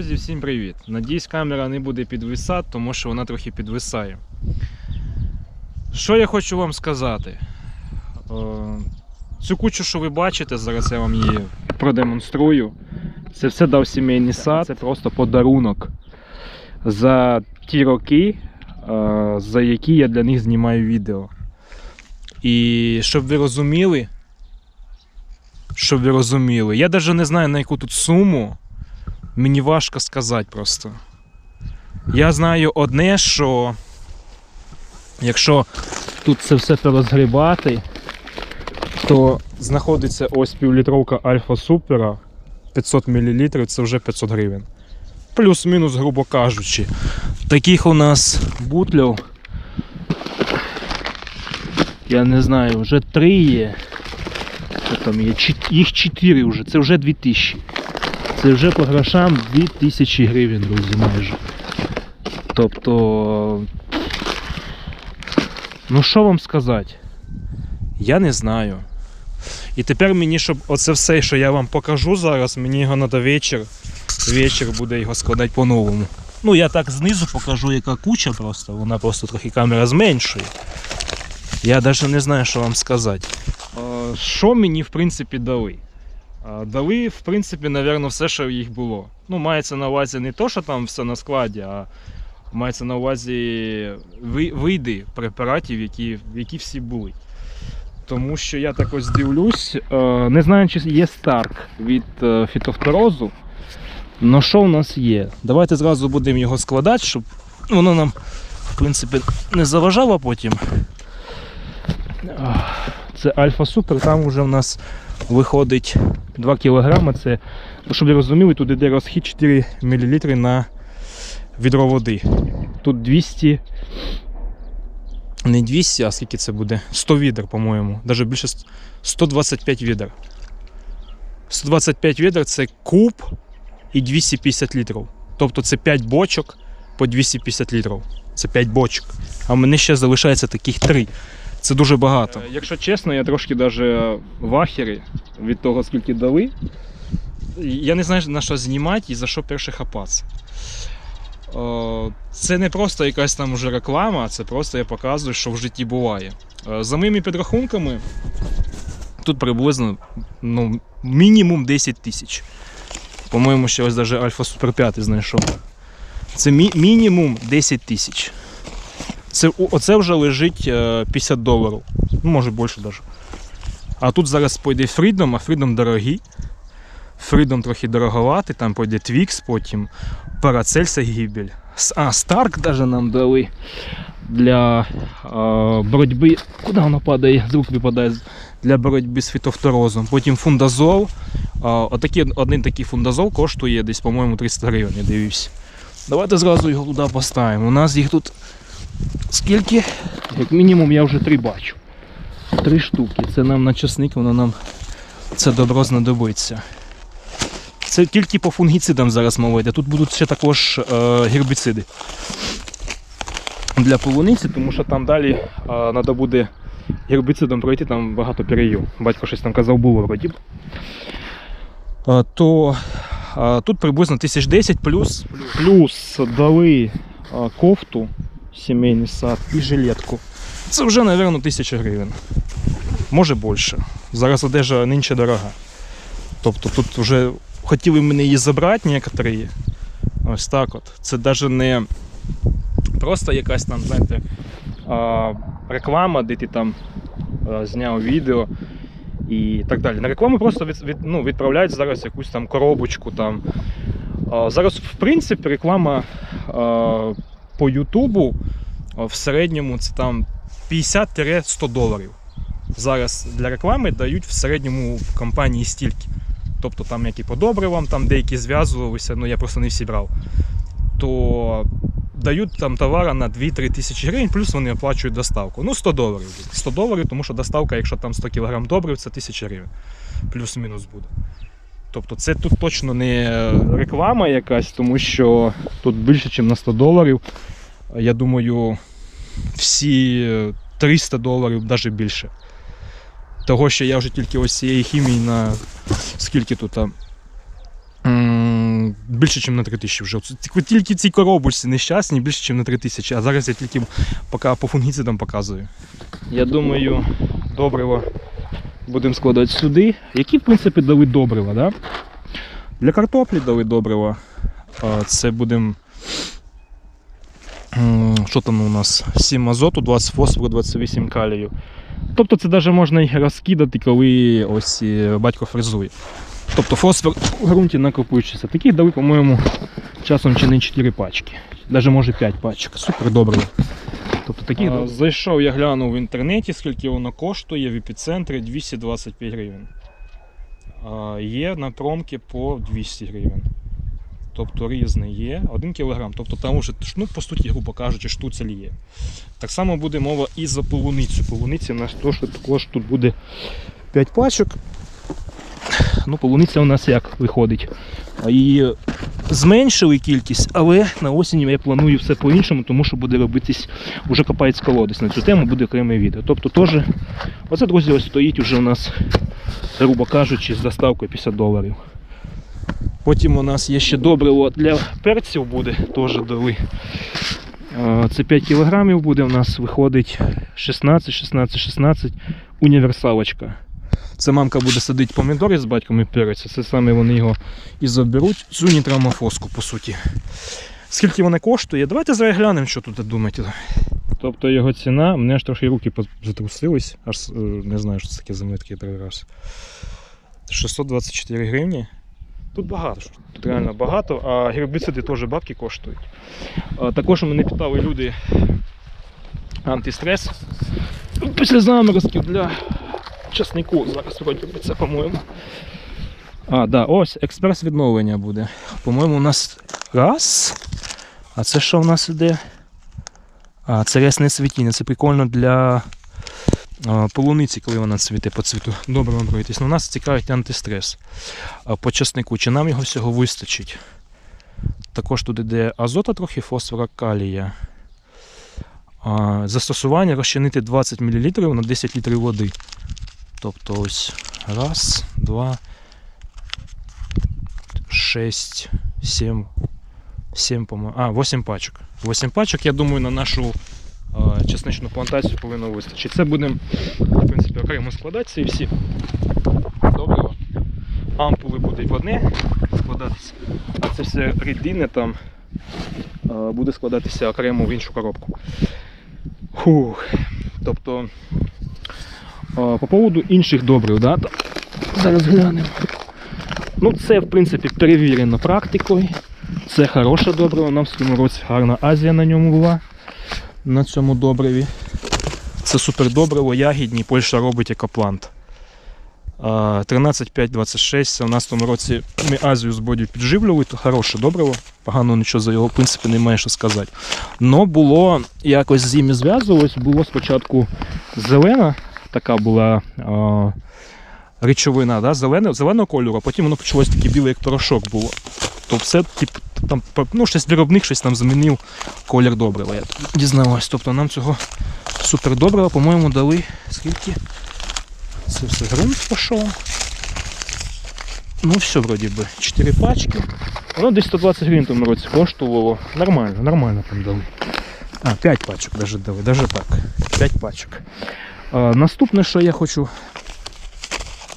Друзі, всім привіт! Надіюсь, камера не буде підвисати, тому що вона трохи підвисає. Що я хочу вам сказати? Е, Цю кучу, що ви бачите, зараз я вам її продемонструю. Це все дав сімейний сад. Це просто подарунок за ті роки, е, за які я для них знімаю відео. І щоб ви розуміли, щоб ви розуміли, я навіть не знаю на яку тут суму. Мені важко сказати просто. Я знаю одне, що якщо тут це все порозгрібати, то знаходиться ось півлітровка Альфа Супера 500 мл, це вже 500 гривень. Плюс-мінус, грубо кажучи. Таких у нас бутлів. Я не знаю, вже три є. Що там є? Їх чотири вже, це вже 2000. Це вже по грошам 2000 гривень, друзі, майже. Тобто. Ну що вам сказати? Я не знаю. І тепер мені, щоб оце все, що я вам покажу зараз, мені його треба вечір. Вечір буде його складати по-новому. Ну, я так знизу покажу, яка куча просто. Вона просто трохи камера зменшує. Я навіть не знаю, що вам сказати. Е, Що мені, в принципі, дали? Дали, в принципі, напевно, все, що їх було. Ну, мається на увазі не то, що там все на складі, а мається на увазі ви- види препаратів, які, які всі були. Тому що я так ось дивлюсь, не знаю, чи є старк від е, фітофторозу. Ну що в нас є? Давайте зразу будемо його складати, щоб воно нам, в принципі, не заважало потім. Це Альфа Супер, там вже в нас виходить 2 кг. Це, ну, щоб ви розуміли, тут йде розхід 4 мл на відро води. Тут 200. Не 200, а скільки це буде? 100 відер, по-моєму. Навіть більше 125 відер. 125 відер це куб і 250 літрів. Тобто це 5 бочок по 250 літрів. Це 5 бочок. А мене ще залишається таких 3. Це дуже багато. Якщо чесно, я трошки даже в ахері від того, скільки дали. Я не знаю, на що знімати і за що перше хапатися. Е, Це не просто якась там вже реклама, це просто я показую, що в житті буває. Е, За моїми підрахунками, тут приблизно ну, мінімум 10 тисяч. По-моєму, ще ось навіть Альфа Супер 5 знайшов. Це мі- мінімум 10 тисяч. Це, оце вже лежить е, 50 доларів. Ну, може більше навіть. А тут зараз пойде Freedom, а Freedom дорогий. Freedom трохи дороговатий, там пойде Twix, потім Парацельса гібель. А, Stark даже нам дали для е, боротьби. Куди воно падає? З випадає для боротьби з фітофторозом. Потім фундазол. Е, отакий, один такий фундазол коштує десь, по-моєму, 300 гривень, я дивлюсь. Давайте зразу його туди поставимо. У нас їх тут скільки? Як мінімум я вже три бачу. Три штуки. Це нам на часник, воно нам це добро знадобиться. Це тільки по фунгіцидам зараз мова йде. Тут будуть ще також е, гербіциди для полуниці, тому що там далі е, треба буде гербіцидом пройти, там багато перейов. Батько щось там казав, було вроді. б. Е, то е, тут приблизно 1010 плюс, плюс дали е, кофту, сімейний сад і жилетку. Це вже, мабуть, 1000 гривень. Може більше. Зараз одежа нинче дорога. Тобто тут вже хотіли мене її забрати некоторі. Ось так от. Це навіть не просто якась там, знаєте, реклама, де ти там зняв відео і так далі. На рекламу просто від, від, ну, відправляють зараз якусь там коробочку. Там. Зараз, в принципі, реклама по Ютубу в середньому це там 50-100 доларів. Зараз для реклами дають в середньому в компанії стільки. Тобто там які по добривам, там деякі зв'язувалися, ну я просто не всі брав. То дають там товара на 2-3 тисячі гривень, плюс вони оплачують доставку. Ну, 100 доларів 100 доларів, тому що доставка, якщо там 100 кг добрив, це 1000 гривень. Плюс-мінус буде. Тобто це тут точно не реклама якась, тому що тут більше, ніж на 100 доларів. Я думаю, всі 300 доларів, навіть більше. Того, що я вже тільки ось цієї хімії на скільки тут більше, ніж на 3 тисячі вже. Тільки- ці коробочці нещасні, більше, ніж на 3 тисячі. А зараз я тільки поки по фунгіцидам показую. Я думаю, добриво будемо складати сюди. Які, в принципі, дали добрива, да? Для картоплі дали добрива. Це будемо. Що там у нас? 7 азоту, 20 фосфору, 28 калію. Тобто це навіть можна і розкидати, коли ось е, батько фрезує. Тобто фосфор в ґрунті накопичується. Таких дали, по-моєму, часом чи не 4 пачки. Навіть може 5 пачок. Супер добре. Тобто таких а, зайшов, я глянув в інтернеті, скільки воно коштує в епіцентрі 225 гривень. А, є на промки по 200 гривень. Тобто різний є 1 кг. Тобто там вже, ну, по суті, грубо кажучи, штуцель є. Так само буде мова і за полуницю. Полуниця у нас теж також тут буде 5 пачок. Ну, полуниця у нас як виходить. Її зменшили кількість, але на осінь я планую все по-іншому, тому що буде робитись, вже копається колодець. На цю тему буде окреме відео. Тобто теж, оце, друзі, ось стоїть уже у нас, грубо кажучи, з доставкою 50 доларів. Потім у нас є ще добриво для перців буде, теж дали. Це 5 кілограмів буде у нас виходить 16, 16, 16 універсалочка. Це мамка буде садити помідори з батьком і перець. Це саме вони його і заберуть. Цю нітрамофоску, по суті. Скільки вона коштує? Давайте зараз що тут думаєте. Тобто його ціна, мене аж трохи руки затрусились, аж е, не знаю, що це таке мною перший раз. 624 гривні. Тут багато, тут реально багато, а гербіциди теж бабки коштують. Також мене питали люди антистрес. Після заморозків для часнику. Зараз вроді це, по-моєму. А, да, ось експрес відновлення буде. По-моєму, у нас раз. А це що в нас іде? А, це рясне цвітіння. Це прикольно для а, полуниці, коли вона цвіте по цвіту. Добре вам пройтись. Ну, нас цікавить антистрес. А, по часнику. Чи нам його всього вистачить? Також тут іде азота трохи, фосфора, калія. А, застосування розчинити 20 мл на 10 літрів води. Тобто ось раз, два, шесть, сім, сім. А, 8 пачок. 8 пачок, я думаю, на нашу а, чесничну плантацію повинно вистачити. Це будемо, в принципі, окремо складати ці всі. Добре. Ампули будуть в одне складатися, а це все рідини там буде складатися окремо в іншу коробку. Фух. Тобто по поводу інших добрив, да? зараз глянемо. Ну, це, в принципі, перевірено практикою. Це хороше добриво. Нам в цьому році гарна Азія на ньому була. На цьому добриві. Це супер добриво, ягідні, Польща робить екоплант. 13,526. Це у нас в тому році ми Азію з Бодю підживлювали, то хороше добриво. Погано нічого за його, в принципі, немає що сказати. Но було якось з ними зв'язувалось, було спочатку зелена, така була а, речовина, да, зелена, зеленого кольору, а потім воно почалось таке біле, як порошок було. То все, тип, там, ну, щось виробник щось там змінив колір добрива. Я дізнаваюсь. Тобто нам цього супер добрива, по-моєму, дали скільки? Це все ґрунт пішов. Ну, все, вроді би, 4 пачки. Воно десь 120 гривень тому році коштувало. Нормально, нормально там дали. А, 5 пачок даже дали, даже так. 5 пачок. А, наступне, що я хочу.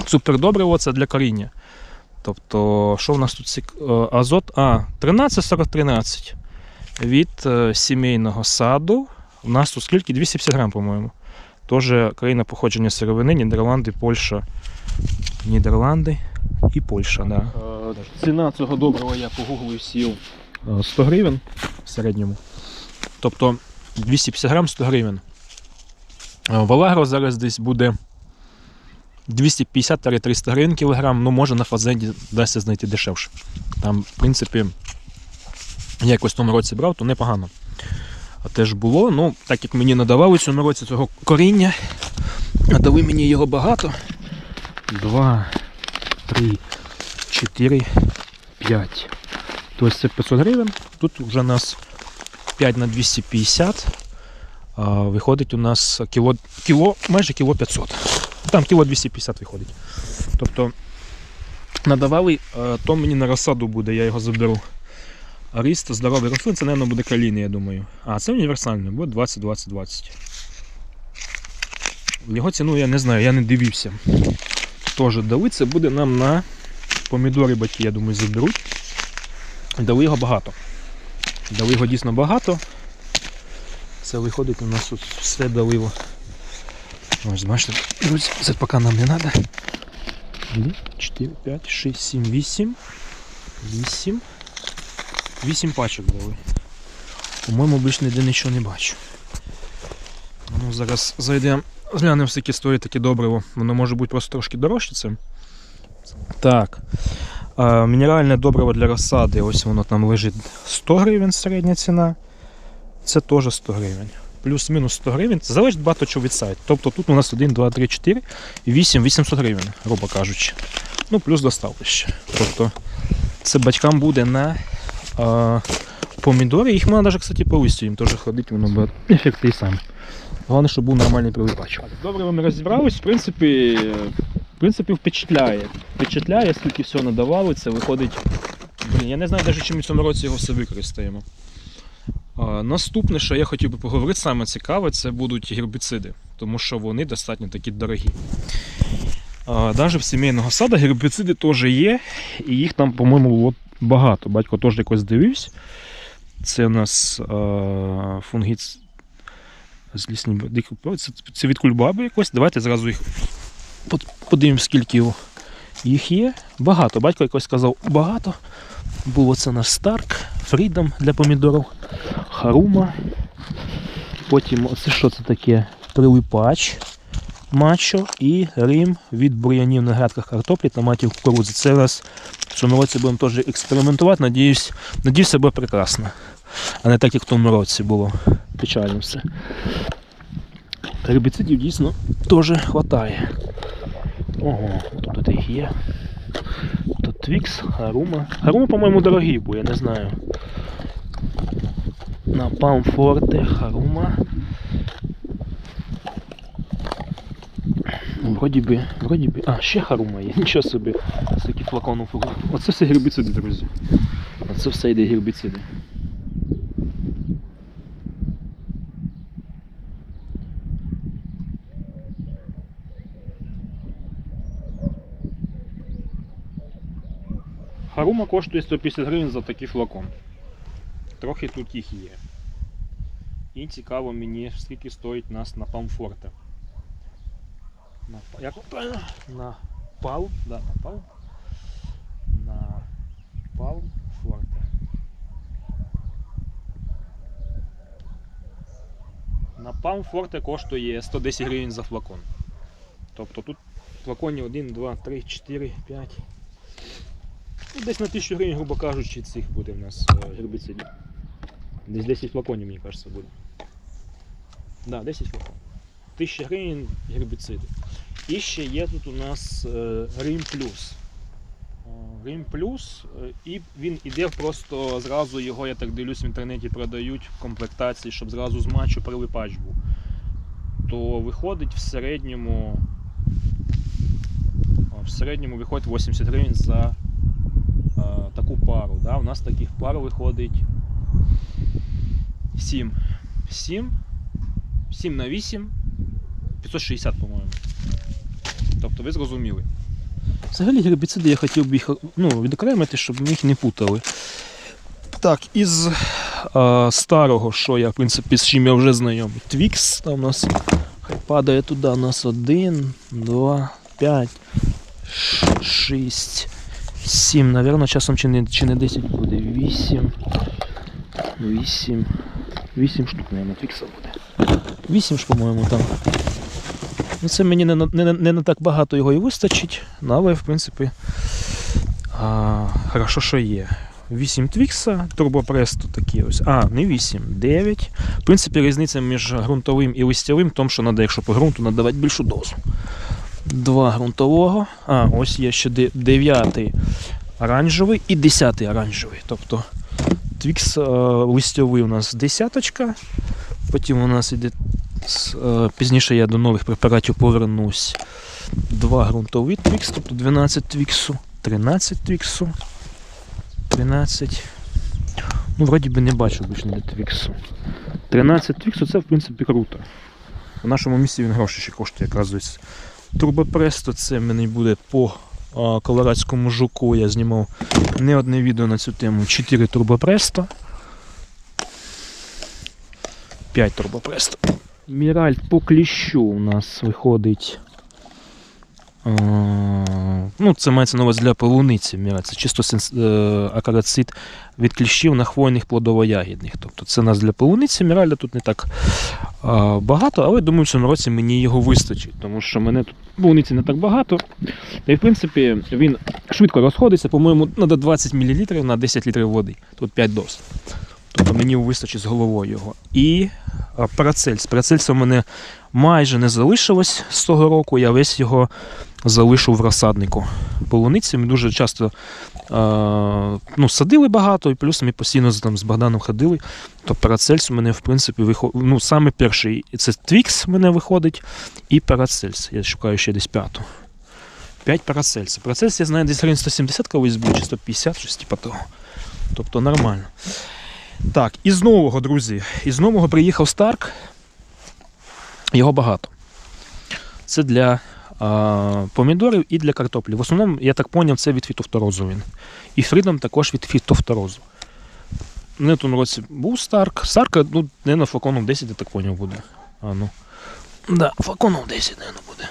Супердобриво це для коріння. Тобто, що в нас тут цік... е, азот? А, 13-40-13 від е, сімейного саду. У нас тут скільки? 250 грам, по-моєму. Теж країна походження сировини, Нідерланди, Польща. Нідерланди і Польща. Да. Ціна цього доброго я погуглив сів 100 гривень в середньому. Тобто 250 грам 100 гривень. Е, В Алагро зараз десь буде 250-300 гривень кілограм, ну може на фазенді вдасться знайти дешевше. Там, в принципі, я якось в тому році брав, то непогано. А теж було. Ну, так як мені надавали цьому році цього коріння, а дали мені його багато. Два, три, чотири, п'ять. Тобто це 500 гривень. Тут вже у нас 5 на 250. Виходить у нас кіло, кіло, майже кіло 500. Там кіло 250 виходить. Тобто надавали, е, то мені на розсаду буде, я його заберу. Ріст здоровий рослин, це, мабуть, буде калійний, я думаю. А, це універсальний, буде 20-20-20. Його ціну я не знаю, я не дивився. Теж дали, це буде нам на помідори батьки, я думаю, заберуть. Дали його багато. Дали його дійсно багато. Це виходить, у нас тут все далило. Ось, бачите, друзі, це поки нам не треба. 4, 5, 6, 7, 8. 8. 8 пачок дали. По-моєму, більше ніде нічого не бачу. Ну, зараз зайдемо, глянемо, скільки стоїть таке добриво. Воно може бути просто трошки дорожче це. Так. Мінеральне добриво для розсади. Ось воно там лежить 100 гривень середня ціна. Це теж 100 гривень. Плюс-мінус 100 гривень. Це залежить багато чого від сайту. Тобто тут у нас 1, 2, 3, 4, 8, 800 гривень, грубо кажучи. Ну, плюс доставка ще. Тобто це батькам буде на а, помідори. Їх можна навіть, кстати, по листю їм теж ходити, воно буде ефект той самий. Головне, щоб був нормальний прилипач. Добре, ми розібрались. В принципі, в принципі, впечатляє. Впечатляє, скільки всього надавали. Це виходить. Блін, я не знаю навіть, чи ми в цьому році його все використаємо. Наступне, що я хотів би поговорити, саме цікаве, це будуть гербіциди, тому що вони достатньо такі дорогі. Навіть в сімейного саду гербіциди теж є, і їх там, по-моєму, багато. Батько теж якось дивився. Це у нас фунгіц з лісні. Це, від кульбаби якось. Давайте зразу їх под- подивимось, скільки їх є. Багато. Батько якось сказав багато. Було це наш Старк, Фрідом для помідорів, Харума. Потім оце що це таке? Прилипач мачо і Рим від бур'янів на грядках картоплі, томатів, кукурудзи. Це раз в цьому році будемо теж експериментувати. Надіюсь, все буде прекрасно. А не так, як в тому році було. Печально все. Гербіцидів дійсно теж вистачає. Ого, тут їх є. Твікс, Харума. Харума, по-моєму, дорогий був, я не знаю. На Памфорте, Харума. Вроді би, вроді би. А, ще Харума є, нічого собі. Скільки флаконів. Оце все гербіциди, друзі. Оце все йде гербіциди. Харума коштує 150 гривень за такий флакон. Трохи тут їх є. І цікаво мені, скільки стоїть нас на Памфорте. На, як правильно? На пал, да, на пал. На Палмфорте. На Палмфорте коштує 110 гривень за флакон. Тобто тут флаконів 1, 2, 3, 4, 5. Ну, десь на 1000 гривень, грубо кажучи, цих буде в нас е, гербіцидів. Десь 10 флаконів, мені кажеться, буде. Да, 10 флаконів. 1000 гривень гербіциди. І ще є тут у нас е, Рим Плюс. Е, Рим Плюс, е, і він іде просто зразу його, я так дивлюсь, в інтернеті продають в комплектації, щоб зразу з матчу прилипач був. То виходить в середньому. В середньому виходить 80 гривень за е, пару. Да? У нас таких пар виходить 7. 7. 7 на 8. 560, по-моєму. Тобто ви зрозуміли. Взагалі гербіциди я хотів би їх ну, відокремити, щоб ми їх не путали. Так, із е, старого, що я, в принципі, з чим я вже знайомий. Твікс, там у нас хай падає туди, у нас 1, 2, 5, 6, 7, навірно, часом чи не, чи не 10 буде. 8. 8. 8 штук, мабуть, твікса буде. 8 ж, по-моєму, там. Ну, це мені не, не, не на так багато його і вистачить, але в принципі а, хорошо, що є. 8 твікса, турбопрес тут такі ось. А, не 8, 9. В принципі, різниця між ґрунтовим і листявим в тому, що треба, якщо по ґрунту, надавати більшу дозу. Два ґрунтового. А, ось є ще 9 оранжевий і 10 оранжевий. Тобто твікс е, листьовий у нас десяточка. Потім у нас іде е, пізніше я до нових препаратів повернусь. Два ґрунтові твікс, тобто 12 твіксу. 13 твіксу. 13. Ну, вроді би не бачу більше твіксу. 13 твіксу це в принципі круто. В нашому місті він гроші ще коштує, якраз. Турбопресто це мені буде по колорадському жуку. Я знімав не одне відео на цю тему. 4 турбопресто. 5 турбопресто. Міраль по кліщу у нас виходить. А, ну, це мається на увазі для полуниці. Це чисто е, акарацит від кліщів на хвойних плодово-ягідних. Тобто це нас для полуниці. Міраля тут не так а, багато, але думаю, в цьому році мені його вистачить, тому що мене тут полуниці не так багато. Й в принципі він швидко розходиться, по-моєму, треба 20 мл на 10 літрів води. Тут 5 доз. Тобто мені вистачить з головою його. І а, парацельс. Парацельса в мене майже не залишилось з того року. Я весь його залишив в розсаднику. Полуниці ми дуже часто а, ну, садили багато, і плюс ми постійно там, з Богданом ходили. То парацельс у мене, в принципі, виходить. Ну, саме перший це Твікс у мене виходить, і парацельс. Я шукаю ще десь п'яту. 5 парацельс. Парацельс, я знаю, десь гривень 170 колись був, чи 150, щось типу того. Тобто нормально. Так, із нового, друзі. Із нового приїхав Старк. Його багато. Це для а, помідорів і для картоплі. В основному, я так зрозумів, це від фітофторозу він. І Фрідом також від фітофторозу. Не в тому році був Старк. Старка, ну, не флаконом 10, я так поняв, буде. А, ну. Да, флаконом 10, наверное, буде.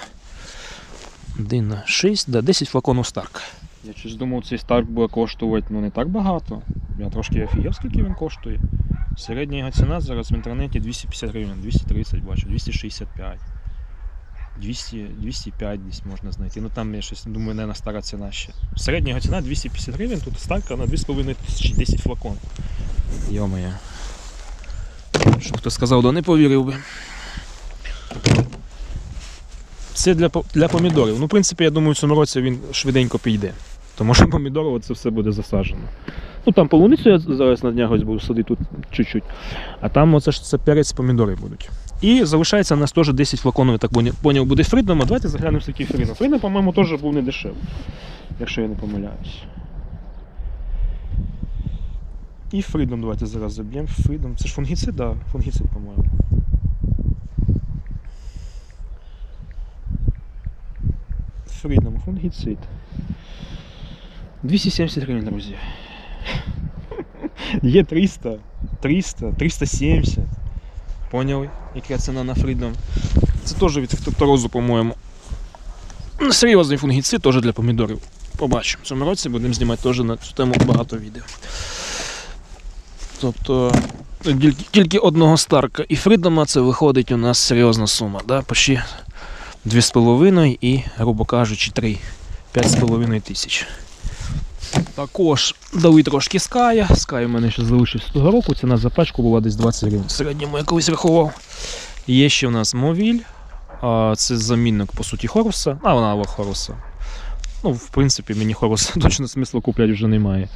1 на 6, да, 10 флаконів Старк. Я щось думав, цей Старк буде коштувати ну, не так багато. Я трошки офігів, скільки він коштує. Середня його ціна зараз в інтернеті 250 гривень, 230 бачу, 265. 200, 205 десь можна знайти. Ну там я щось думаю, не на стара ціна ще. Середня його ціна 250 гривень, тут ставка на 2,5 тисячі, 10 флакон. Йо-моє. Щоб хто сказав, да не повірив би. Це для, для помідорів. Ну, в принципі, я думаю, в цьому році він швиденько піде. Тому що помідорово це все буде засаджено. Ну там полуницю я зараз на днях ось буду садити тут чуть-чуть. А там оце ж це перець помідори будуть. І залишається у нас теж 10 флаконів, так поняв, буде фридом. А давайте заглянемо скільки фридом. Фридом, по-моєму, теж був не дешевий, якщо я не помиляюсь. І фридом давайте зараз заб'ємо. Фридом. Це ж фунгіцид, да, фунгіцид, по-моєму. Фридом, фунгіцид. 270 гривень, друзі. Є 300, 300, 370. Поняли, яка ціна на Фрідом? Це теж від фітофторозу, по-моєму. Серйозний фунгіцид теж для помідорів. Побачимо. В цьому році будемо знімати теж на цю тему багато відео. Тобто тільки одного старка і Фрідома це виходить у нас серйозна сума. Да? Почти 2,5 і, грубо кажучи, 3. 5,5 тисяч. Також дали трошки ская. Скай у мене ще залишився того року. Ціна за пачку була десь 20 гривень. В середньому я колись рахував. Є ще у нас мовіль. Це замінник, по суті, Хоруса, а вона Хоруса. Ну, в принципі, мені Хоруса точно смислу купляти вже немає.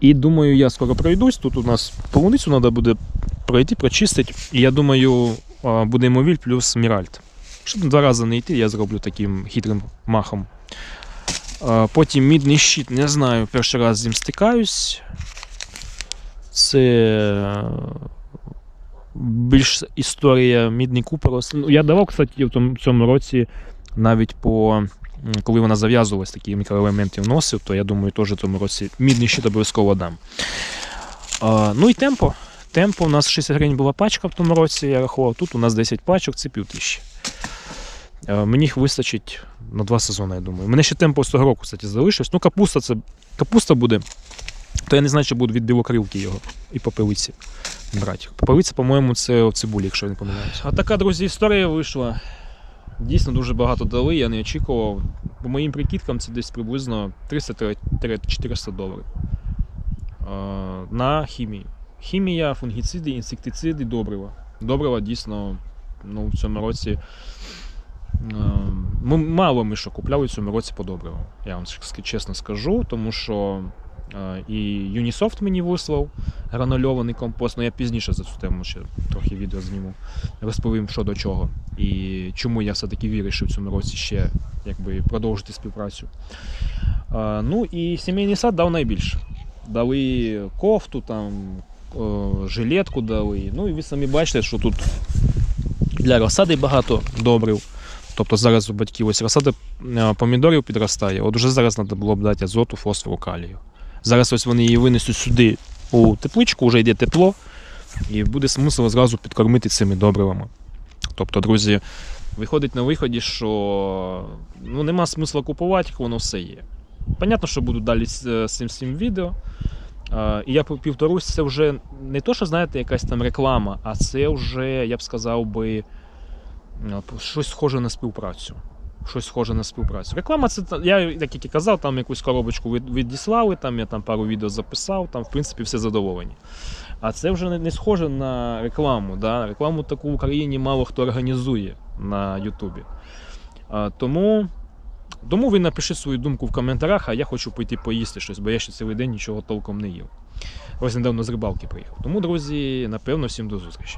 І думаю, я скоро пройдусь. Тут у нас полуницю треба буде пройти, прочистити. І я думаю, буде мовіль плюс Міральт. Щоб два рази не йти, я зроблю таким хитрим махом. Потім мідний щит, не знаю, перший раз з ним стикаюсь. Це е, більш історія мідний куперос. Ну, я давав, кстати, в цьому році навіть по. Коли вона зав'язувалась, такі мікроелементи вносив, то я думаю, теж в цьому році мідний щит обов'язково дам. Ну і темпо. Темпо у нас 60 гривень була пачка в тому році, я рахував. Тут у нас 10 пачок, це півтисячі. Мені їх вистачить на два сезони, я думаю. Мене ще темпо з того року, кстати, залишилось. Ну, капуста це капуста буде. То я не знаю, чи буду від білокрилки його і попелиці брати. Попелиця, по-моєму, це цибулі, якщо я не помиляюся. А така, друзі, історія вийшла. Дійсно дуже багато дали, я не очікував. По моїм прикидкам, це десь приблизно 300-400 доларів. Е, На хімію. Хімія, фунгіциди, інсектициди, добрива. Добрива дійсно ну, в цьому році. Е, Ми мало ми що купляли в цьому році по. Я вам чесно скажу, тому що Е, І Unisoft мені вислав гранульований компост. Ну я пізніше за цю тему ще трохи відео зніму. Розповім, що до чого. І чому я все-таки вирішив в цьому році ще якби, продовжити співпрацю. Е, Ну і сімейний сад дав найбільше. Дали кофту, там, жилетку дали. Ну і ви самі бачите, що тут для розсади багато добрив. Тобто зараз у батьків ось розсада е, помідорів підростає. От вже зараз треба було б дати азоту, фосфору, калію. Зараз ось вони її винесуть сюди у тепличку, вже йде тепло, і буде смисл зразу підкормити цими добривами. Тобто, друзі, виходить на виході, що ну, нема смисла купувати, воно все є. Понятно, що буду далі з, е, цим всім відео. І я повторюсь, це вже не то, що знаєте, якась там реклама, а це вже, я б сказав би, щось схоже на співпрацю. Щось схоже на співпрацю. Реклама це я, як і казав, там якусь коробочку від- відіслали, там я там пару відео записав, там в принципі все задоволені. А це вже не схоже на рекламу. Да? Рекламу таку в Україні мало хто організує на Ютубі. Тому, тому ви напишіть свою думку в коментарях, а я хочу пойти поїсти щось, бо я ще цілий день нічого толком не їв. Ось недавно з рибалки приїхав. Тому, друзі, напевно, всім до зустрічі.